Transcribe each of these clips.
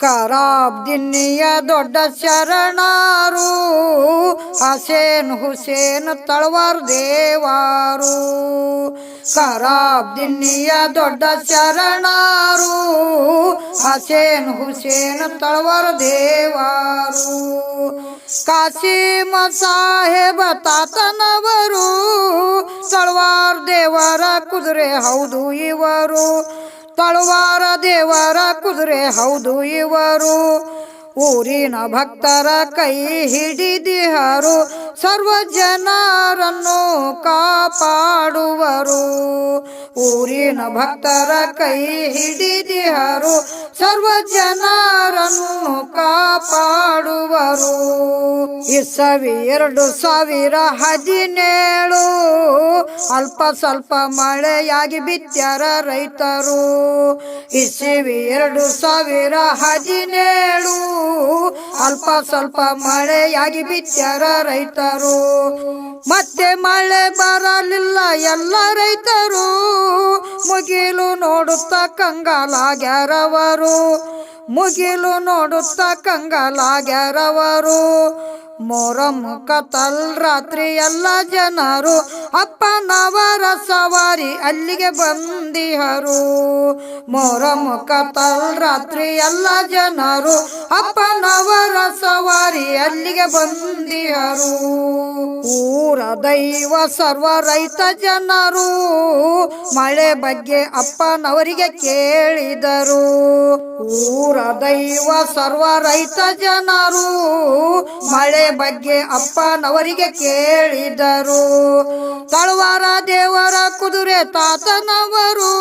ಕರಾಬ್ದಿನ್ನಿಯ ದೊಡ್ಡ ಶರಣಾರು, ಹಸೇನ್ ಹುಸೇನ್ ತಳವಾರ್ ದೇವಾರು. ಕರಾಬ್ದಿನ್ನಿಯ ದೊಡ್ಡ ಶರಣಾರು, ಹಸೇನ್ ಹುಸೇನ್ ತಳವಾರ್ ದೇವಾರು. ಕಾಸಿಮ ಸಾಹೇಬ ತಾತನವರು, ತಳವಾರ್ ದೇವರ ಕುದುರೆ ಹೌದು ಇವರು. ತಳವಾರ ದೇವರ ಕುದುರೆ ಹೌದು ಇವರು. ಊರಿನ ಭಕ್ತರ ಕೈ ಹಿಡಿದಿಹರು ಸರ್ವ ಜನರನ್ನು ಕಾಪಾಡುವರು. ಊರಿನ ಭಕ್ತರ ಕೈ ಹಿಡಿದಿಹರು ಸರ್ವ ಜನರನ್ನು ಕಾಪಾಡುವರು. ಇಸವಿ ಎರಡು ಸಾವಿರ ಹದಿನೇಳು, ಅಲ್ಪ ಸ್ವಲ್ಪ ಮಳೆಯಾಗಿ ಬಿತ್ತರ ರೈತರು. ಇಸವಿ ಎರಡು ಸಾವಿರ ಹದಿನೇಳು, ಅಲ್ಪ ಸ್ವಲ್ಪ ಮಳೆಯಾಗಿ ಬಿತ್ತರ ರೈತರು. ಮತ್ತೆ ಮಳೆ ಬರಲಿಲ್ಲ ಎಲ್ಲ ರೈತರು. ಮುಗಿಲು ನೋಡುತ್ತಾ ಕಂಗಾಲಾಗ್ಯಾರವರು. ಮುಗಿಲು ನೋಡುತ್ತಾ ಕಂಗಾಲಾಗ್ಯಾರವರು. ಮೊರಮ್ಮ ಕತಲ್ ರಾತ್ರಿ ಎಲ್ಲ ಜನರು ಅಪ್ಪನವರ ಸವಾರಿ ಅಲ್ಲಿಗೆ ಬಂದಿಹರು. ಮೊರಮ್ಮ ಕತಲ್ ರಾತ್ರಿ ಎಲ್ಲ ಜನರು ಅಪ್ಪನವರ ಸವಾರಿ ಅಲ್ಲಿಗೆ ಬಂದಿಹರು. ಊರ ದೈವ ಸರ್ವ ರೈತ ಜನರು ಮಳೆ ಬಗ್ಗೆ ಅಪ್ಪನವರಿಗೆ ಕೇಳಿದರು. ಊರ ದೈವ ಸರ್ವ ರೈತ ಜನರು ಮಳೆ ಬಗ್ಗೆ ಅಪ್ಪನವರಿಗೆ ಕೇಳಿದರು. ತಳವಾರ ದೇವರ ಕುದುರೆ ತಾತನವರು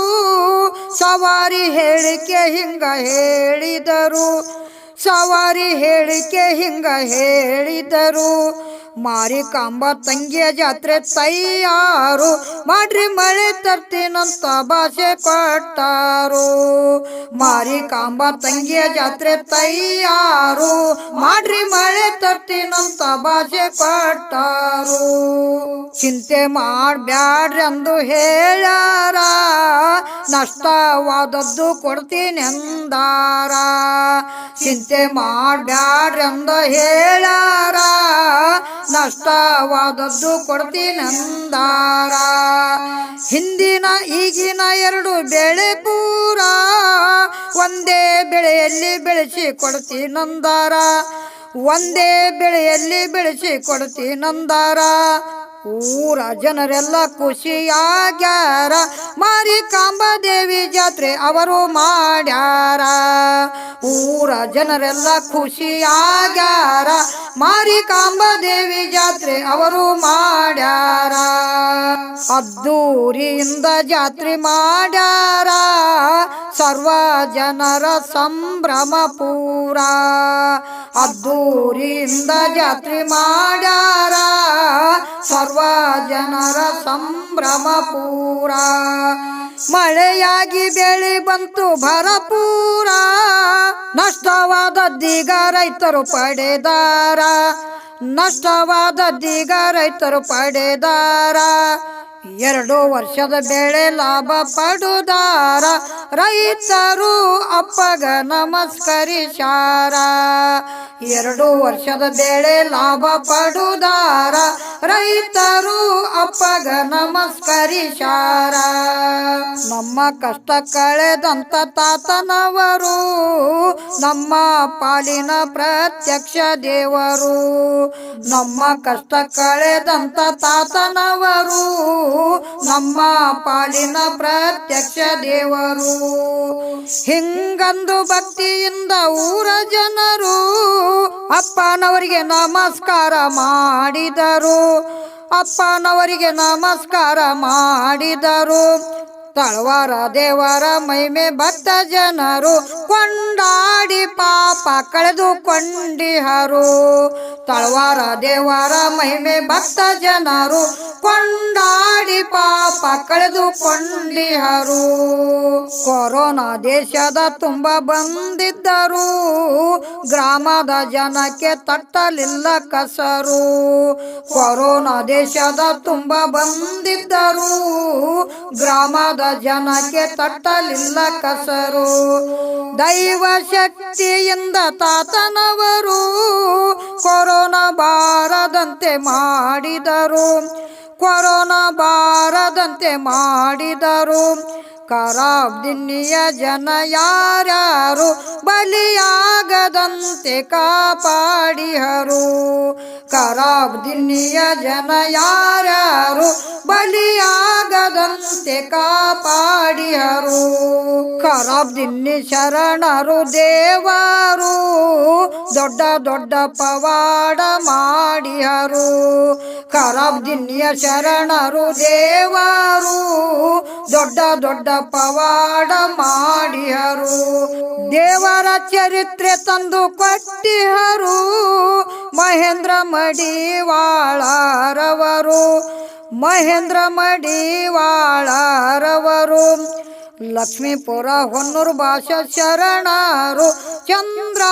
ಸವಾರಿ ಹೇಳಿಕೆ ಹಿಂಗ ಹೇಳಿದರು. ಸವಾರಿ ಹೇಳಿಕೆ ಹಿಂಗ ಹೇಳಿದರು. ಮಾರಿಕಾಂಬ ತಂಗಿಯ ಜಾತ್ರೆ ತಯ್ಯಾರು ಮಾಡ್ರಿ ಮಳೆ ತರ್ತೀನಂತ ಭಾಷೆ ಕೊಟ್ಟಾರು. ಮಾರಿಕಾಂಬ ತಂಗಿಯ ಜಾತ್ರೆ ತಯ್ಯಾರು ಮಾಡ್ರಿ ಮಳೆ ತರ್ತೀನಂತ ಭಾಷೆ ಕೊಟ್ಟಾರು. ಚಿಂತೆ ಮಾಡ್ಬ್ಯಾಡ್ರಿ ಅಂದು ಹೇಳ್ಯಾರ. ನಷ್ಟವಾದದ್ದು ಕೊಡ್ತೀನಿ ಎಂದಾರ ಚಿಂತೆ ಮಾಡ್ಬ್ಯಾಡ್ರಿ ಅಂದು ಹೇಳ್ಯಾರ. ನಷ್ಟವಾದದ್ದು ಕೊಡ್ತೀನಂದಾರ ಹಿಂದಿನ ಈಗಿನ ಎರಡು ಬೆಳೆ ಪೂರ ಒಂದೇ ಬೆಳೆಯಲ್ಲಿ ಬೆಳೆಸಿ ಕೊಡ್ತೀನಂದಾರ ಒಂದೇ ಬೆಳೆಯಲ್ಲಿ ಬೆಳೆಸಿ ಕೊಡ್ತೀನಂದಾರ ಊರ ಜನರೆಲ್ಲ ಖುಷಿಯಾಗ್ಯಾರ. ಮಾರಿಕಾಂಬ ದೇವಿ ಜಾತ್ರೆ ಅವರು ಮಾಡ್ಯಾರ. ಊರ ಜನರೆಲ್ಲ ಖುಷಿಯಾಗ್ಯಾರ. ಮಾರಿಕಾಂಬ ದೇವಿ ಜಾತ್ರೆ ಅವರು ಮಾಡ್ಯಾರ. ಅದ್ದೂರಿಯಿಂದ ಜಾತ್ರೆ ಮಾಡ್ಯಾರ. ಸರ್ವ ಜನರ ಸಂಭ್ರಮ ಪೂರ. ಅದ್ದೂರಿಯಿಂದ ಜಾತ್ರೆ ಮಾಡ್ಯಾರ. ಸರ್ವ ಜನರ ಸಂಭ್ರಮ ಪೂರ. ಮಳೆಯಾಗಿ ಬೆಳೆ ಬಂತು ಭರಪೂರ. ನಷ್ಟವಾದದ್ದೀಗ ರೈತರು ಪಡೆದಾರ. ನಷ್ಟವಾದದ್ದೀಗ ರೈತರು ಪಡೆದಾರ. ಎರಡು ವರ್ಷದ ಬೆಳೆ ಲಾಭ ಪಡುದಾರ. ರೈತರು ಅಪ್ಪಗ ನಮಸ್ಕರಿಸಾರ. ಎರಡು ವರ್ಷದ ಬೆಳೆ ಲಾಭ ಪಡುದಾರ. ರೈತರು ಅಪ್ಪಗ ನಮಸ್ಕರಿಸಾರ. ನಮ್ಮ ಕಷ್ಟ ಕಳೆದಂತ ತಾತನವರು, ನಮ್ಮ ಪಾಲಿನ ಪ್ರತ್ಯಕ್ಷ ದೇವರು. ನಮ್ಮ ಕಷ್ಟ ಕಳೆದಂತ ತಾತನವರು, ನಮ್ಮ ಪಾಲಿನ ಪ್ರತ್ಯಕ್ಷ ದೇವರು. ಹಿಂಗಂದು ಭಕ್ತಿಯಿಂದ ಊರ ಜನರು ಅಪ್ಪನವರಿಗೆ ನಮಸ್ಕಾರ ಮಾಡಿದರು. ಅಪ್ಪನವರಿಗೆ ನಮಸ್ಕಾರ ಮಾಡಿದರು. ತಳವಾರ ದೇವರ ಮೈಮೆ ಭಕ್ತ ಜನರು ಕೊಂಡಾಡಿ ಪಾಪ ಪಾಪ ಕಳೆದುಕೊಂಡಿಹರು. ತಳವಾರ ದೇವರ ಮಹಿಮೆ ಭಕ್ತ ಜನರು ಕೊಂಡಾಡಿ ಪಾಪ ಕಳೆದುಕೊಂಡಿಹರು. ಕೊರೋನಾ ದೇಶದ ತುಂಬ ಬಂದಿದ್ದರು. ಗ್ರಾಮದ ಜನಕ್ಕೆ ತಟ್ಟಲಿಲ್ಲ ಕಸರು. ಕೊರೋನಾ ದೇಶದ ತುಂಬ ಬಂದಿದ್ದರು. ಗ್ರಾಮದ ಜನಕ್ಕೆ ತಟ್ಟಲಿಲ್ಲ ಕಸರು. ದೈವ ಶಕ್ತಿಯಿಂದ ತಾತನವರು ಕೊರೋನಾ ಬಾರದಂತೆ ಮಾಡಿದರು. ಕೊರೋನಾ ಬಾರದಂತೆ ಮಾಡಿದರು. ಖರಾಬ್ ದಿನ್ನಿಯ ಜನ ಯಾರ್ಯಾರು ಬಲಿಯಾಗದಂತೆ ಕಾಪಾಡಿಹರು. ಕರಾಬ್ದಿನ್ನಿಯ ಜನ ಯಾರ್ಯಾರು ಬಲಿಯಾಗದಂತೆ ಕಾಪಾಡಿಹರು. ಖರಾಬ್ ದಿನ್ನಿ ಶರಣರು ದೇವರು ದೊಡ್ಡ ದೊಡ್ಡ ಪವಾಡ ಮಾಡಿಹರು. ಖರಾಬ್ ದಿನ್ನಿಯ ಶರಣರು ದೇವರು ದೊಡ್ಡ ದೊಡ್ಡ ಪವಾಡ ಮಾಡಿಹರು ದೇವರ ಚರಿತ್ರೆ ತಂದು ಕೊಟ್ಟಿಹರು ಮಹೇಂದ್ರ ಮಡಿವಾಳರವರು ಮಹೇಂದ್ರ ಮಡಿವಾಳರವರು ಲಕ್ಷ್ಮೀಪುರ ಹೊನ್ನೂರು ಭಾಷಾ ಶರಣರು ಚಂದ್ರಾಸಗ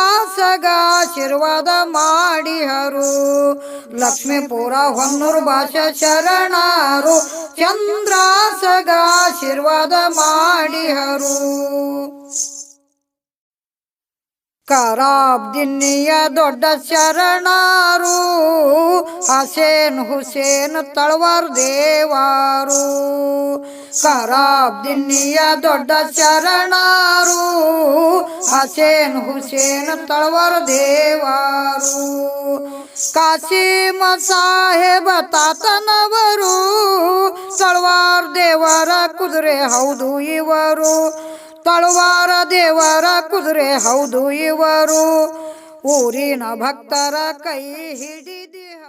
ಆಶೀರ್ವಾದ ಮಾಡಿಹರು. ಲಕ್ಷ್ಮೀಪುರ ಹೊನ್ನೂರು ಭಾಷಾ ಶರಣರು. ಚಂದ್ರಾಸಗ ಆಶೀರ್ವಾದ ಮಾಡಿಹರು. ಖರಾಬ್ ದಿನ್ನಿಯ ದೊಡ್ಡ ಶರಣಾರು, ಹಸೇನ್ ಹುಸೇನ್ ತಳವಾರ್ ದೇವಾರು. ಖರಾಬ್ ದಿನ್ನಿಯ ದೊಡ್ಡ ಶರಣಾರು, ಹಸೇನ್ ಹುಸೇನ್ ತಳವಾರ್ ದೇವಾರು. ಕಾಶಿಮ ಸಾಹೇಬ ತಾತನವರು, ತಳವಾರ್ ದೇವರ ಕುದುರೆ ಹೌದು ಇವರು. ತಳವಾರ ದೇವರ ಕುದುರೆ ಹೌದು ಇವರು ಊರಿನ ಭಕ್ತರ ಕೈ ಹಿಡಿದಿಹ.